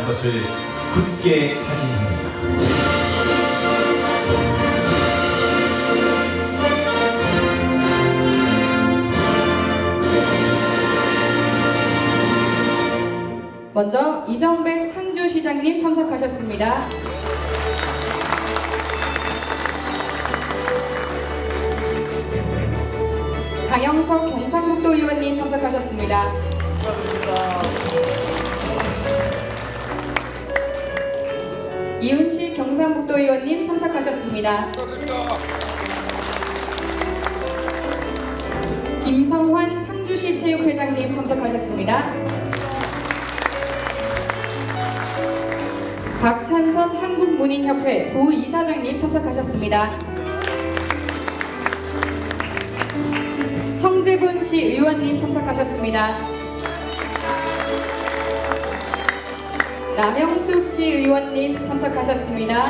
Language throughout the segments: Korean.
다할 것을 굳게 다짐합니다. 먼저 이정백 상주시장님 참석하셨습니다. 강영석 경상북도 의원님 참석하셨습니다. 이훈식 경상북도 의원님 참석하셨습니다. 김성환 상주시 체육회장님 참석하셨습니다. 박찬선 한국문인협회 부이사장님 참석하셨습니다. 성재분 시 의원님 참석하셨습니다. 남영숙 시 의원님 참석하셨습니다.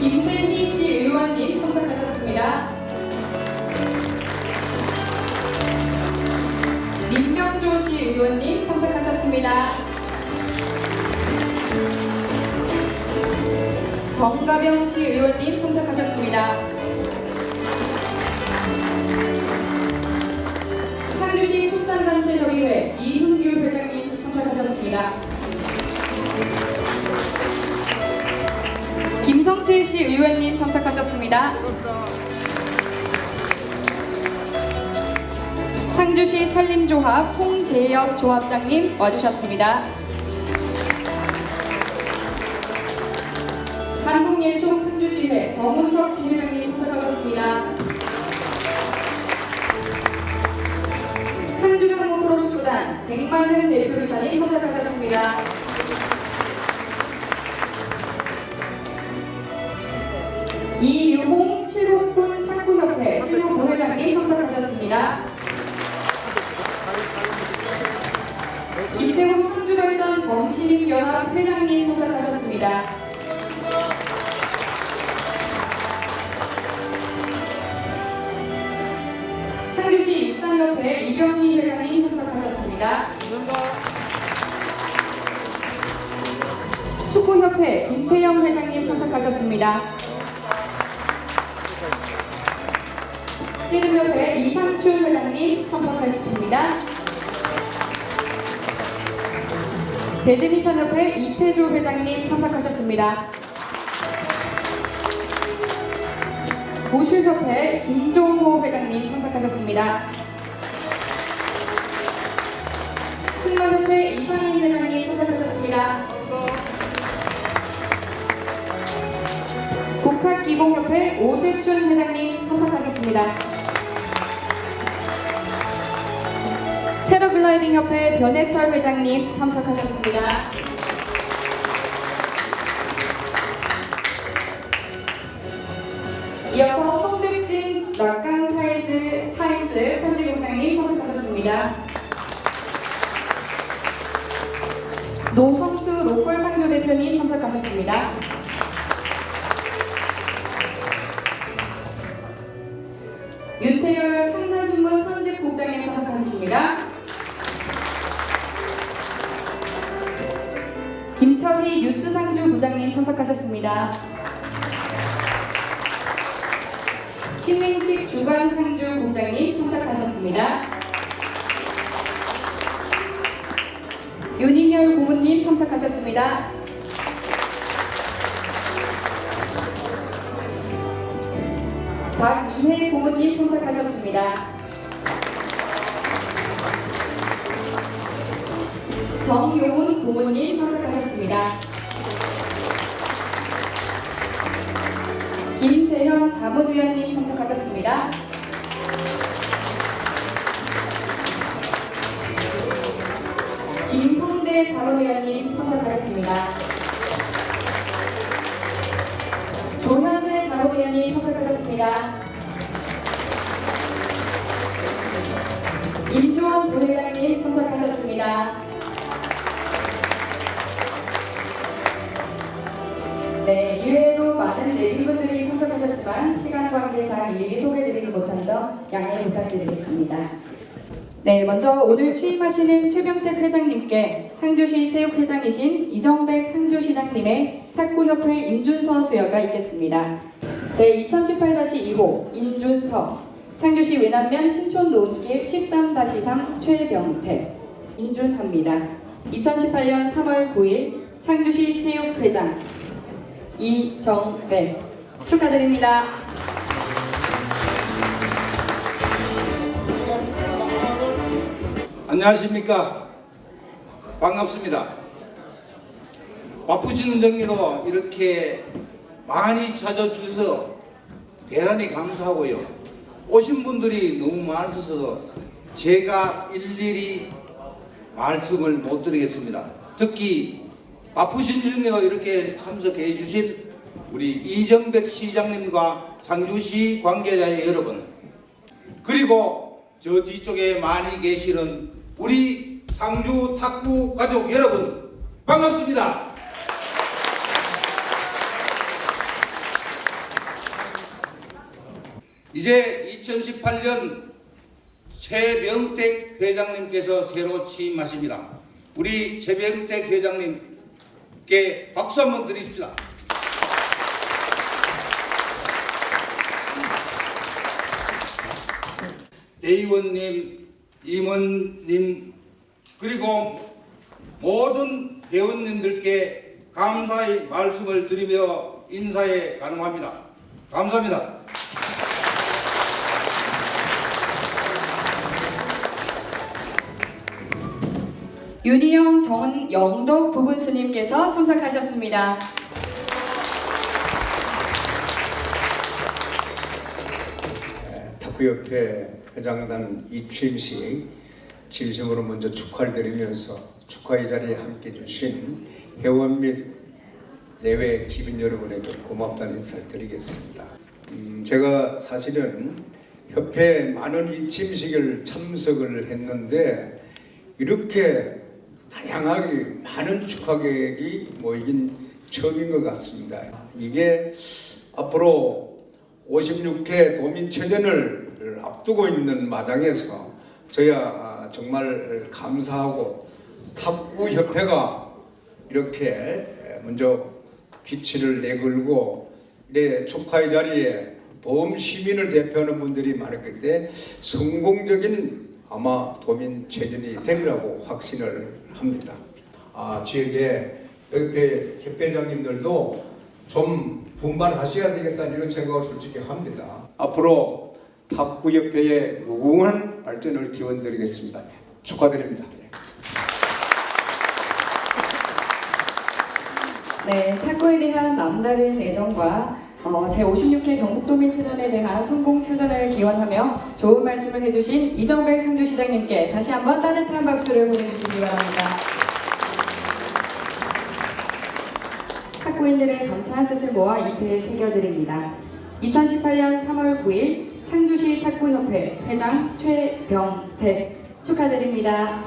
김태희 씨 의원님 참석하셨습니다. 민명조 씨 의원님 참석하셨습니다. 정가병 씨 의원님 참석하셨습니다. 씨 의원님 참석하셨습니다. 상주시 산림조합 송재엽 조합장님 와주셨습니다. 한국예총 상주지회 정은석 지회장님 참석하셨습니다. 상주상무 프로축구단 백만흠 대표이사님 참석하셨습니다. 참석하셨습니다. 김태국 상주발전 범시민연합 회장님 참석하셨습니다. 상주시 육상협회 이병희 회장님 참석하셨습니다. 축구협회 김태영 회장님 참석하셨습니다. 씨름협회 이상춘 회장님 참석하셨습니다. 배드민턴협회 이태조 회장님 참석하셨습니다. 보슈협회 김종호 회장님 참석하셨습니다. 승마협회 이상인 회장님 참석하셨습니다. 국학기공협회 오세춘 회장님 참석하셨습니다. 패러글라이딩 협회 변해철 회장님 참석하셨습니다. 이어서 성백진 락강 타이즈 타임즈 편집국장님 참석하셨습니다. 노성수 로컬 상조 대표님 참석하셨습니다. 김철희 뉴스상주 부장님 참석하셨습니다. 신민식 주간상주 국장님 참석하셨습니다. 윤인열 고문님 참석하셨습니다. 박이혜 고문님 참석하셨습니다. 정효훈 고문님 참석하셨습니다. 김재현 자문위원님 참석하셨습니다. 김성대 자문위원님 참석하셨습니다. 조현재 자문위원님 참석하셨습니다. 임주원 부회장님 참석하셨습니다. 많은 내빈분들이 참석하셨지만 시간 관계상 일일이 소개드리지 못한 점 양해 부탁드리겠습니다. 네, 먼저 오늘 취임하시는 최병택 회장님께 상주시 체육회장이신 이정백 상주시장님의 탁구협회 임준서 수여가 있겠습니다. 제 2018-2호 임준서 상주시 외남면 신촌노은길 13-3 최병택 임준합니다. 2018년 3월 9일 상주시 체육회장 이정백 축하드립니다. 안녕하십니까. 반갑습니다. 바쁘신 정리로 이렇게 많이 찾아주셔서 대단히 감사하고요. 오신 분들이 너무 많으셔서 제가 일일이 말씀을 못 드리겠습니다. 특히 바쁘신 중에도 이렇게 참석해 주신 우리 이정백 시장님과 상주시 관계자 여러분 그리고 저 뒤쪽에 많이 계시는 우리 상주 탁구 가족 여러분 반갑습니다. 이제 2018년 최병택 회장님께서 새로 취임하십니다. 우리 최병택 회장님 께 박수 한번 드리십시다. 대의원님, 임원님, 그리고 모든 회원님들께 감사의 말씀을 드리며 인사에 가능합니다. 감사합니다. 윤희영 정영덕 부군수님께서 참석하셨습니다. 탁구협회 회장단 이취임식 진심으로 먼저 축하를 드리면서 축하 의 자리에 함께 해주신 회원 및 내외 기빈 여러분에게 고맙다는 인사를 드리겠습니다. 음, 제가 사실은 협회 많은 이취임식을 참석을 했는데 이렇게 다양하게 많은 축하객이 모이긴 처음인 것 같습니다. 이게 앞으로 56회 도민체전을 앞두고 있는 마당에서 저야 정말 감사하고 탁구협회가 이렇게 먼저 기치를 내걸고 이래 축하의 자리에 보험 시민을 대표하는 분들이 많았기 때문에 성공적인 아마 도민체전이 되리라고 확신을 합니다. 아, 지역의 협회 협회장님들도 좀 분발하셔야 되겠다 이런 생각을 솔직히 합니다. 앞으로 탁구협회의 무궁한 발전을 기원드리겠습니다. 축하드립니다. 네, 탁구에 대한 남다른 애정과 어, 제56회 경북도민체전에 대한 성공체전을 기원하며 좋은 말씀을 해주신 이정백 상주시장님께 다시 한번 따뜻한 박수를 보내주시기 바랍니다. 탁구인들의 감사한 뜻을 모아 잎에 새겨드립니다. 2018년 3월 9일 상주시 탁구협회 회장 최병택 축하드립니다.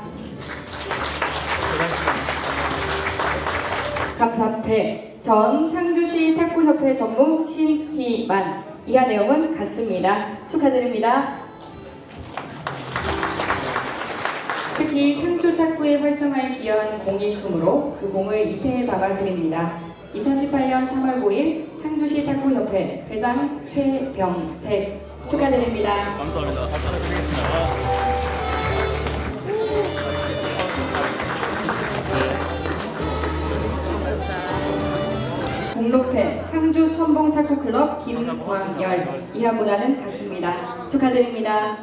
감사패 전 상주시 탁구협회 전무 신희만 이하 내용은 같습니다. 축하드립니다. 특히 상주 탁구의 활성화에 기여한 공익품으로 그 공을 잎에 담아드립니다. 2018년 3월 9일 상주시 탁구협회 회장 최병택 축하드립니다. 김로페, 상주 첨봉 탁구 클럽 김광열 이하보다는 같습니다. 축하드립니다.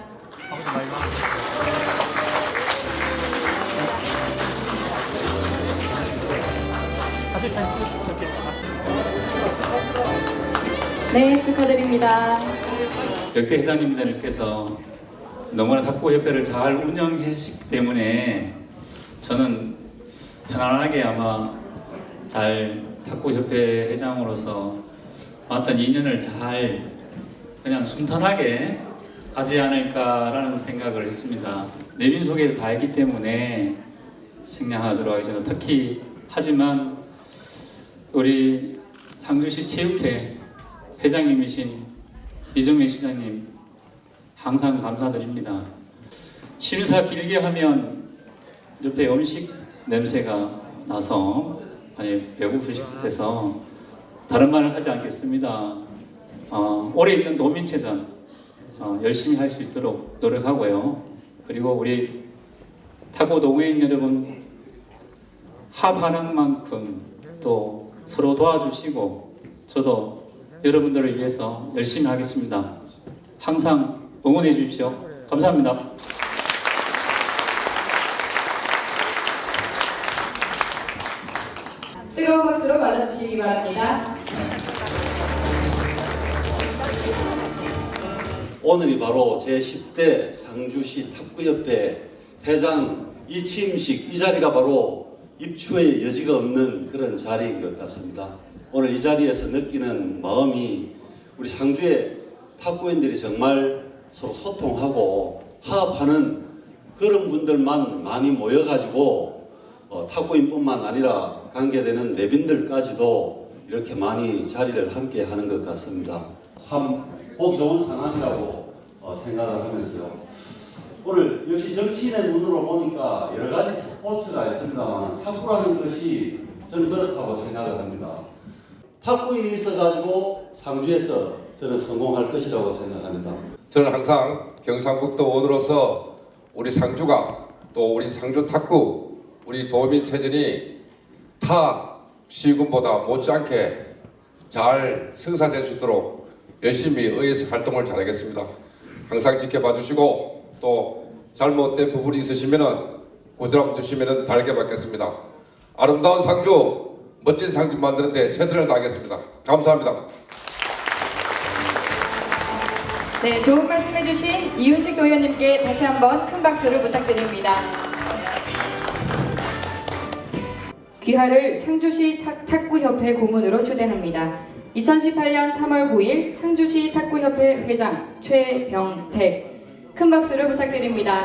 네, 축하드립니다. 역대 회장님들께서 너무나 탁구협회를 잘 운영하시기 때문에 저는 편안하게 아마 잘 탁구협회 회장으로서 어떤 인연을 잘 그냥 순탄하게 가지 않을까라는 생각을 했습니다. 내빈 속에 다 있기 때문에 생략하도록 하겠습니다. 특히 하지만 우리 상주시 체육회 회장님이신 이정민 시장님 항상 감사드립니다. 취미사 길게 하면 옆에 음식 냄새가 나서 아니 배고프실 듯해서 다른 말을 하지 않겠습니다. 어, 올해 있는 도민체전 어, 열심히 할 수 있도록 노력하고요. 그리고 우리 타고 동호인 여러분 합하는 만큼 또 서로 도와주시고 저도 여러분들을 위해서 열심히 하겠습니다. 항상 응원해 주십시오. 감사합니다. 뜨거운 박수로 맞아주시기 바랍니다. 오늘이 바로 제10대 상주시 탁구협회 회장 이취임식 이 자리가 바로 입추의 여지가 없는 그런 자리인 것 같습니다. 오늘 이 자리에서 느끼는 마음이 우리 상주의 탁구인들이 정말 서로 소통하고 화합하는 그런 분들만 많이 모여가지고 어, 탁구인뿐만 아니라 관계되는 내빈들까지도 이렇게 많이 자리를 함께 하는 것 같습니다. 참 보기 좋은 상황이라고 어, 생각을 하면서요. 오늘 역시 정치인의 눈으로 보니까 여러 가지 스포츠가 있습니다만 탁구라는 것이 저는 그렇다고 생각을 합니다. 탁구인이 있어가지고 상주에서 저는 성공할 것이라고 생각합니다. 저는 항상 경상북도 원으로서 우리 상주가 또 우리 상주 탁구 우리 도민 체전이 타 시군보다 못지않게 잘 성사될 수 있도록 열심히 의해서 활동을 잘하겠습니다. 항상 지켜봐 주시고 또 잘못된 부분이 있으시면은 고지람 주시면은 달게 받겠습니다. 아름다운 상주 멋진 상주 만드는데 최선을 다하겠습니다. 감사합니다. 네, 좋은 말씀 해주신 이윤식 도의원님께 다시 한번 큰 박수를 부탁드립니다. 귀하를 상주시 탁- 탁구협회 고문으로 초대합니다. 2018년 3월 9일 상주시 탁구협회 회장 최병택 큰 박수를 부탁드립니다.